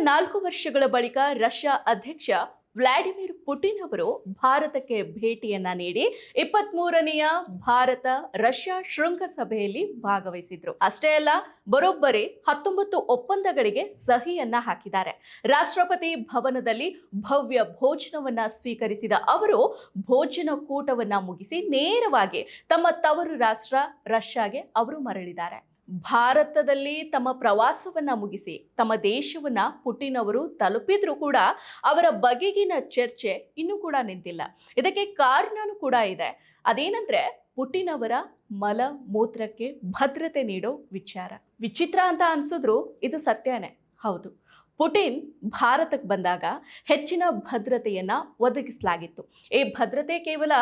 ನಾಲ್ಕು ವರ್ಷಗಳ ಬಳಿಕ ರಷ್ಯಾ ಅಧ್ಯಕ್ಷ ವ್ಲಾಡಿಮಿರ್ ಪುಟಿನ್ ಅವರು ಭಾರತಕ್ಕೆ ಭೇಟಿಯನ್ನ ನೀಡಿ ಇಪ್ಪತ್ತ್ ಮೂರನೆಯ ಭಾರತ ರಷ್ಯಾ ಶೃಂಗಸಭೆಯಲ್ಲಿ ಭಾಗವಹಿಸಿದ್ರು. ಅಷ್ಟೇ ಅಲ್ಲ, ಬರೋಬ್ಬರಿ ಹತ್ತೊಂಬತ್ತು ಒಪ್ಪಂದಗಳಿಗೆ ಸಹಿಯನ್ನ ಹಾಕಿದ್ದಾರೆ. ರಾಷ್ಟ್ರಪತಿ ಭವನದಲ್ಲಿ ಭವ್ಯ ಭೋಜನವನ್ನ ಸ್ವೀಕರಿಸಿದ ಅವರು, ಭೋಜನ ಕೂಟವನ್ನ ಮುಗಿಸಿ ನೇರವಾಗಿ ತಮ್ಮ ತವರು ರಾಷ್ಟ್ರ ರಷ್ಯಾಗೆ ಅವರು ಮರಳಿದ್ದಾರೆ. ಭಾರತದಲ್ಲಿ ತಮ್ಮ ಪ್ರವಾಸವನ್ನ ಮುಗಿಸಿ, ತಮ್ಮ ದೇಶವನ್ನ ಪುಟಿನ್ ಅವರು ತಲುಪಿದ್ರು ಕೂಡ ಅವರ ಬಗೆಗಿನ ಚರ್ಚೆ ಇನ್ನೂ ಕೂಡ ನಿಂತಿಲ್ಲ. ಇದಕ್ಕೆ ಕಾರಣನೂ ಕೂಡ ಇದೆ. ಅದೇನಂದ್ರೆ ಪುಟಿನ್ ಅವರ ಮಲ ಮೂತ್ರಕ್ಕೆ ಭದ್ರತೆ ನೀಡೋ ವಿಚಾರ. ವಿಚಿತ್ರ ಅಂತ ಅನ್ಸಿದ್ರು ಇದು ಸತ್ಯನೇ. ಹೌದು. ಪುಟಿನ್ ಭಾರತಕ್ಕೆ ಬಂದಾಗ ಹೆಚ್ಚಿನ ಭದ್ರತೆಯನ್ನ ಒದಗಿಸಲಾಗಿತ್ತು. ಈ ಭದ್ರತೆ ಕೇವಲ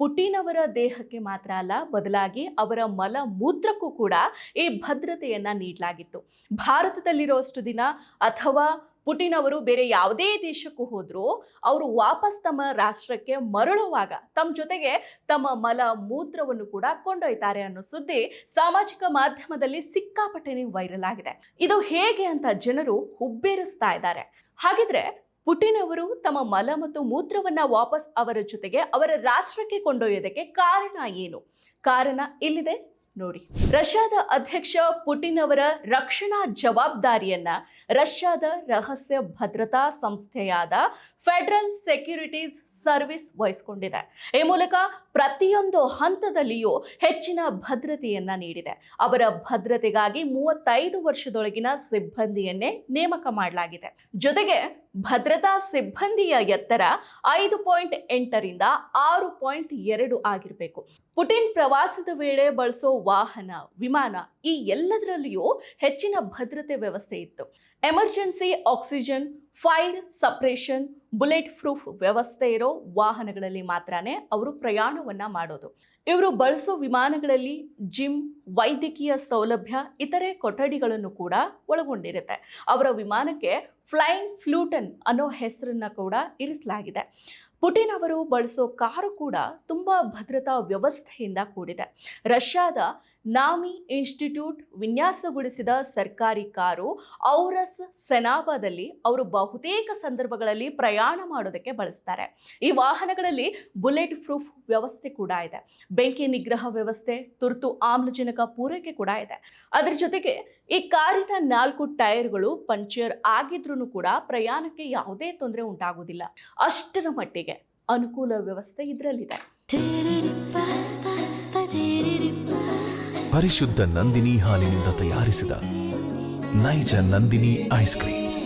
ಪುಟಿನ್ ಅವರ ದೇಹಕ್ಕೆ ಮಾತ್ರ ಅಲ್ಲ, ಬದಲಾಗಿ ಅವರ ಮಲ ಮೂತ್ರಕ್ಕೂ ಕೂಡ ಈ ಭದ್ರತೆಯನ್ನ ನೀಡಲಾಗಿತ್ತು. ಭಾರತದಲ್ಲಿರುವಷ್ಟು ದಿನ ಅಥವಾ ಪುಟಿನ್ ಅವರು ಬೇರೆ ಯಾವುದೇ ದೇಶಕ್ಕೂ ಹೋದ್ರು ಅವರು ವಾಪಸ್ ತಮ್ಮ ರಾಷ್ಟ್ರಕ್ಕೆ ಮರಳುವಾಗ ತಮ್ಮ ಜೊತೆಗೆ ತಮ್ಮ ಮಲ ಮೂತ್ರವನ್ನು ಕೂಡ ಕೊಂಡೊಯ್ತಾರೆ ಅನ್ನೋ ಸುದ್ದಿ ಸಾಮಾಜಿಕ ಮಾಧ್ಯಮದಲ್ಲಿ ಸಿಕ್ಕಾಪಟ್ಟೆನೇ ವೈರಲ್ ಆಗಿದೆ. ಇದು ಹೇಗೆ ಅಂತ ಜನರು ಹುಬ್ಬೇರಿಸ್ತಾ ಇದ್ದಾರೆ. ಹಾಗಿದ್ರೆ ಪುಟಿನ್ ಅವರು ತಮ್ಮ ಮಲ ಮತ್ತು ಮೂತ್ರವನ್ನ ವಾಪಸ್ ಅವರ ಜೊತೆಗೆ ಅವರ ರಾಷ್ಟ್ರಕ್ಕೆ ಕೊಂಡೊಯ್ಯೋದಕ್ಕೆ ಕಾರಣ ಏನು? ಕಾರಣ ಇಲ್ಲಿದೆ. ನೋಡಿ. ರಷ್ಯಾದ ಅಧ್ಯಕ್ಷ ಪುಟಿನ್ ಅವರ ರಕ್ಷಣಾ ಜವಾಬ್ದಾರಿಯನ್ನ ರಷ್ಯಾದ ರಹಸ್ಯ ಭದ್ರತಾ ಸಂಸ್ಥೆಯಾದ ಫೆಡರಲ್ ಸೆಕ್ಯೂರಿಟೀಸ್ ಸರ್ವಿಸ್ ವಹಿಸಿಕೊಂಡಿದೆ. ಈ ಮೂಲಕ ಪ್ರತಿಯೊಂದು ಹಂತದಲ್ಲಿಯೂ ಹೆಚ್ಚಿನ ಭದ್ರತೆಯನ್ನ ನೀಡಿದೆ. ಅವರ ಭದ್ರತೆಗಾಗಿ ಮೂವತ್ತೈದು ವರ್ಷದೊಳಗಿನ ಸಿಬ್ಬಂದಿಯನ್ನೇ ನೇಮಕ ಮಾಡಲಾಗಿದೆ. ಜೊತೆಗೆ ಭದ್ರತಾ ಸಿಬ್ಬಂದಿಯ ಎತ್ತರ ಐದು ಪಾಯಿಂಟ್ ಎಂಟರಿಂದ ಆರು ಪಾಯಿಂಟ್ ಎರಡು ಆಗಿರಬೇಕು. ಪುಟಿನ್ ಪ್ರವಾಸದ ವೇಳೆ ಬಳಸೋ ವಾಹನ, ವಿಮಾನ ಈ ಎಲ್ಲದರಲ್ಲಿಯೂ ಹೆಚ್ಚಿನ ಭದ್ರತೆ ವ್ಯವಸ್ಥೆ ಇತ್ತು. Emergency, oxygen, fire, suppression, bulletproof ವ್ಯವಸ್ಥೆ ಇರೋ ವಾಹನಗಳಲ್ಲಿ ಮಾತ್ರನೇ ಅವರು ಪ್ರಯಾಣವನ್ನ ಮಾಡೋದು. ಇವರು ಬಳಸೋ ವಿಮಾನಗಳಲ್ಲಿ ಜಿಮ್, ವೈದ್ಯಕೀಯ ಸೌಲಭ್ಯ, ಇತರೆ ಕೊಠಡಿಗಳನ್ನು ಕೂಡ ಒಳಗೊಂಡಿರುತ್ತೆ. ಅವರ ವಿಮಾನಕ್ಕೆ ಫ್ಲೈಯಿಂಗ್ ಫ್ಲೂಟನ್ ಅನ್ನೋ ಹೆಸರನ್ನ ಕೂಡ ಇರಿಸಲಾಗಿದೆ. ಪುಟಿನ್ ಅವರು ಬಳಸೋ ಕಾರು ಕೂಡ ತುಂಬ ಭದ್ರತಾ ವ್ಯವಸ್ಥೆಯಿಂದ ಕೂಡಿದೆ. ರಷ್ಯಾದ ನಾಮಿ ಇನ್ಸ್ಟಿಟ್ಯೂಟ್ ವಿನ್ಯಾಸಗೊಳಿಸಿದ ಸರ್ಕಾರಿ ಕಾರು ಔರಸ್ ಸೆನಾಬಾದಲ್ಲಿ ಅವರು ಬಹುತೇಕ ಸಂದರ್ಭಗಳಲ್ಲಿ ಪ್ರಯಾಣ ಮಾಡೋದಕ್ಕೆ ಬಳಸ್ತಾರೆ. ಈ ವಾಹನಗಳಲ್ಲಿ ಬುಲೆಟ್ ಪ್ರೂಫ್ ವ್ಯವಸ್ಥೆ ಕೂಡ ಇದೆ. ಬೆಂಕಿ ನಿಗ್ರಹ ವ್ಯವಸ್ಥೆ, ತುರ್ತು ಆಮ್ಲಜನಕ ಪೂರೈಕೆ ಕೂಡ ಇದೆ. ಅದರ ಜೊತೆಗೆ ಈ ಕಾರಿನ ನಾಲ್ಕು ಟೈರ್ಗಳು ಪಂಚರ್ ಆಗಿದ್ರೂ ಕೂಡ ಪ್ರಯಾಣಕ್ಕೆ ಯಾವುದೇ ತೊಂದರೆ ಉಂಟಾಗುವುದಿಲ್ಲ. ಅಷ್ಟರ ಮಟ್ಟಿಗೆ ಅನುಕೂಲ ವ್ಯವಸ್ಥೆ ಇದರಲ್ಲಿದೆ. ಪರಿಶುದ್ಧ ನಂದಿನಿ ಹಾಲಿನಿಂದ ತಯಾರಿಸಿದ ನೈಜ ನಂದಿನಿ ಐಸ್ ಕ್ರೀಮ್ಸ್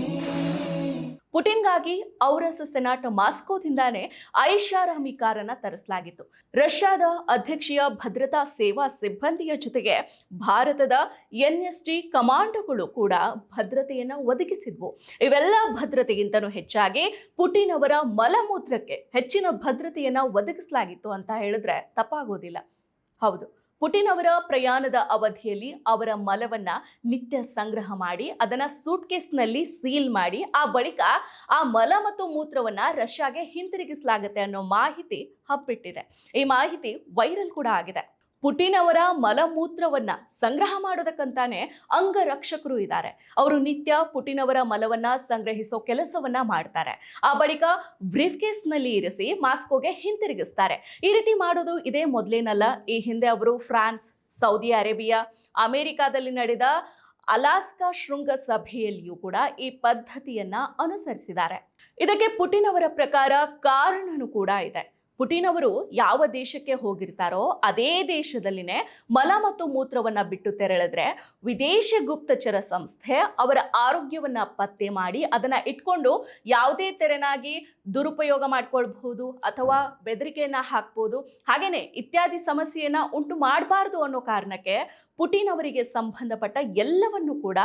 ಪುಟಿನ್ಗಾಗಿ ಔರಸ್ ಸೆನಾಟ್ ಮಾಸ್ಕೋದಿಂದಾನೇ ಐಷಾರಾಮಿ ಕಾರನ್ನ ತರಿಸಲಾಗಿತ್ತು. ರಷ್ಯಾದ ಅಧ್ಯಕ್ಷೀಯ ಭದ್ರತಾ ಸೇವಾ ಸಿಬ್ಬಂದಿಯ ಜೊತೆಗೆ ಭಾರತದ ಎನ್ಎಸ್ಟಿ ಕಮಾಂಡೋಗಳು ಕೂಡ ಭದ್ರತೆಯನ್ನು ಒದಗಿಸಿದ್ವು. ಇವೆಲ್ಲ ಭದ್ರತೆಗಿಂತನೂ ಹೆಚ್ಚಾಗಿ ಪುಟಿನ್ ಅವರ ಮಲಮೂತ್ರಕ್ಕೆ ಹೆಚ್ಚಿನ ಭದ್ರತೆಯನ್ನು ಒದಗಿಸಲಾಗಿತ್ತು ಅಂತ ಹೇಳಿದ್ರೆ ತಪ್ಪಾಗೋದಿಲ್ಲ. ಹೌದು. ಪುಟಿನ್ ಅವರ ಪ್ರಯಾಣದ ಅವಧಿಯಲ್ಲಿ ಅವರ ಮಲವನ್ನ ನಿತ್ಯ ಸಂಗ್ರಹ ಮಾಡಿ, ಅದನ್ನ ಸೂಟ್ಕೇಸ್ನಲ್ಲಿ ಸೀಲ್ ಮಾಡಿ, ಆ ಬಳಿಕ ಆ ಮಲ ಮತ್ತು ಮೂತ್ರವನ್ನ ರಷ್ಯಾಗೆ ಹಿಂತಿರುಗಿಸಲಾಗುತ್ತೆ ಅನ್ನೋ ಮಾಹಿತಿ ಹಬ್ಬಿಟ್ಟಿದೆ. ಈ ಮಾಹಿತಿ ವೈರಲ್ ಕೂಡ ಆಗಿದೆ. ಪುಟಿನ್ ಅವರ ಮಲಮೂತ್ರವನ್ನ ಸಂಗ್ರಹ ಮಾಡೋದಕ್ಕಂತಾನೆ ಅಂಗರಕ್ಷಕರು ಇದ್ದಾರೆ. ಅವರು ನಿತ್ಯ ಪುಟಿನ್ ಅವರ ಮಲವನ್ನ ಸಂಗ್ರಹಿಸೋ ಕೆಲಸವನ್ನ ಮಾಡ್ತಾರೆ. ಆ ಬಳಿಕ ಬ್ರೀಫ್ ಕೇಸ್ನಲ್ಲಿ ಇರಿಸಿ ಮಾಸ್ಕೋಗೆ ಹಿಂತಿರುಗಿಸ್ತಾರೆ. ಈ ರೀತಿ ಮಾಡೋದು ಇದೇ ಮೊದಲೇನಲ್ಲ. ಈ ಹಿಂದೆ ಅವರು ಫ್ರಾನ್ಸ್, ಸೌದಿ ಅರೇಬಿಯಾ, ಅಮೆರಿಕಾದಲ್ಲಿ ನಡೆದ ಅಲಾಸ್ಕಾ ಶೃಂಗ ಸಭೆಯಲ್ಲಿಯೂ ಕೂಡ ಈ ಪದ್ಧತಿಯನ್ನ ಅನುಸರಿಸಿದ್ದಾರೆ. ಇದಕ್ಕೆ ಪುಟಿನ್ ಅವರ ಪ್ರಕಾರ ಕಾರಣನೂ ಕೂಡ ಇದೆ. ಪುಟಿನ್ ಅವರು ಯಾವ ದೇಶಕ್ಕೆ ಹೋಗಿರ್ತಾರೋ ಅದೇ ದೇಶದಲ್ಲಿನೇ ಮಲ ಮತ್ತು ಮೂತ್ರವನ್ನ ಬಿಟ್ಟು ತೆರಳಿದ್ರೆ ವಿದೇಶ ಗುಪ್ತಚರ ಸಂಸ್ಥೆ ಅವರ ಆರೋಗ್ಯವನ್ನ ಪತ್ತೆ ಮಾಡಿ ಅದನ್ನ ಇಟ್ಕೊಂಡು ಯಾವುದೇ ತೆರನಾಗಿ ದುರುಪಯೋಗ ಮಾಡ್ಕೊಳ್ಬಹುದು ಅಥವಾ ಬೆದರಿಕೆಯನ್ನ ಹಾಕ್ಬೋದು, ಹಾಗೇನೆ ಇತ್ಯಾದಿ ಸಮಸ್ಯೆಯನ್ನ ಉಂಟು ಮಾಡಬಾರ್ದು ಅನ್ನೋ ಕಾರಣಕ್ಕೆ ಪುಟಿನ್ ಅವರಿಗೆ ಸಂಬಂಧಪಟ್ಟ ಎಲ್ಲವನ್ನು ಕೂಡ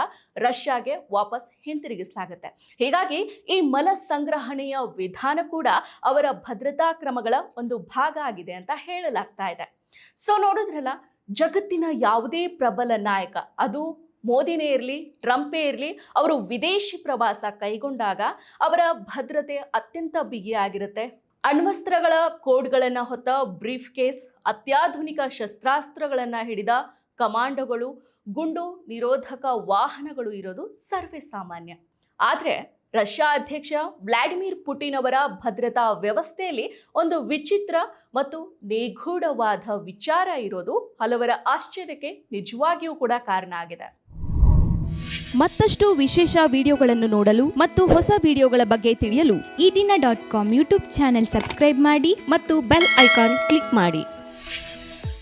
ರಷ್ಯಾಗೆ ವಾಪಸ್ ಹಿಂತಿರುಗಿಸಲಾಗುತ್ತೆ. ಹೀಗಾಗಿ ಈ ಮಲ ಸಂಗ್ರಹಣೆಯ ವಿಧಾನ ಕೂಡ ಅವರ ಭದ್ರತಾ ಕ್ರಮಗಳ ಒಂದು ಭಾಗ ಆಗಿದೆ ಅಂತ ಹೇಳಲಾಗ್ತಾ ಇದೆ. ಸೊ ನೋಡಿದ್ರಲ್ಲ, ಜಗತ್ತಿನ ಯಾವುದೇ ಪ್ರಬಲ ನಾಯಕ, ಅದು ಮೋದಿನೇ ಇರಲಿ, ಟ್ರಂಪೇ ಇರಲಿ, ಅವರು ವಿದೇಶಿ ಪ್ರವಾಸ ಕೈಗೊಂಡಾಗ ಅವರ ಭದ್ರತೆ ಅತ್ಯಂತ ಬಿಗಿಯಾಗಿರುತ್ತೆ ಅಣ್ವಸ್ತ್ರಗಳ ಕೋಡ್ಗಳನ್ನು ಹೊತ್ತ ಬ್ರೀಫ್ ಕೇಸ್, ಅತ್ಯಾಧುನಿಕ ಶಸ್ತ್ರಾಸ್ತ್ರಗಳನ್ನು ಹಿಡಿದ ಕಮಾಂಡೋಗಳು, ಗುಂಡು ನಿರೋಧಕ ವಾಹನಗಳು ಇರೋದು ಸರ್ವೇ ಸಾಮಾನ್ಯ. ಆದ್ರೆ ರಷ್ಯಾ ಅಧ್ಯಕ್ಷ ವ್ಲಾಡಿಮಿರ್ ಪುಟಿನ್ ಅವರ ಭದ್ರತಾ ವ್ಯವಸ್ಥೆಯಲ್ಲಿ ಒಂದು ವಿಚಿತ್ರ ಮತ್ತು ನಿಗೂಢವಾದ ವಿಚಾರ ಇರೋದು ಹಲವರ ಆಶ್ಚರ್ಯಕ್ಕೆ ನಿಜವಾಗಿಯೂ ಕೂಡ ಕಾರಣ ಆಗಿದೆ. ಮತ್ತಷ್ಟು ವಿಶೇಷ ವಿಡಿಯೋಗಳನ್ನು ನೋಡಲು ಮತ್ತು ಹೊಸ ವಿಡಿಯೋಗಳ ಬಗ್ಗೆ ತಿಳಿಯಲು Ee Dina dot com YouTube channel subscribe ಮಾಡಿ ಮತ್ತು ಬೆಲ್ ಐಕಾನ್ ಕ್ಲಿಕ್ ಮಾಡಿ.